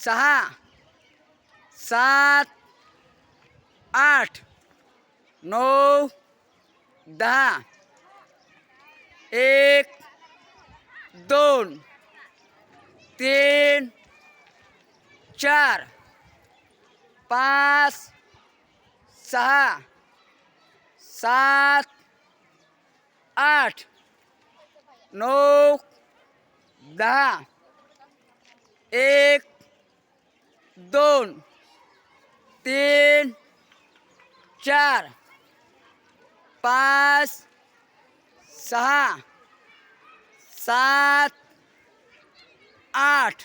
सहा सात, आठ, नौ, दहा, एक, दोन, तीन, चार, पाच सहा सात, आठ नऊ दहा, एक दोन, तीन, चार, पाच, सहा, सात, आठ,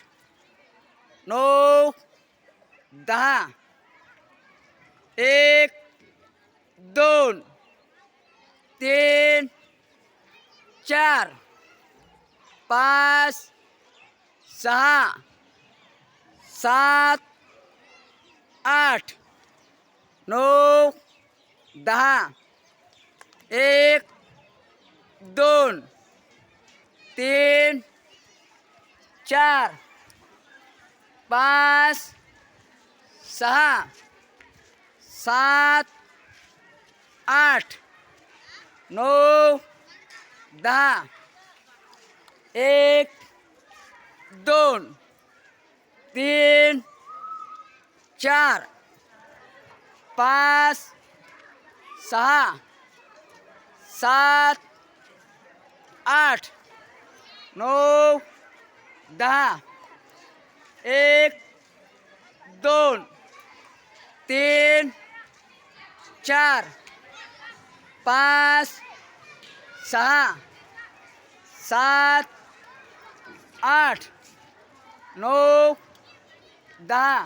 नऊ, दहा, एक, दोन, तीन, चार, पाच, सहा, सात आठ नऊ दहा, एक, दोन, तीन, चार, पाच, सहा, सात, आठ नऊ दहा, एक, दोन, तीन चार, पाच सहा सात, आठ नऊ दहा, एक दोन तीन, चार, पाच सहा सात, आठ नऊ दहा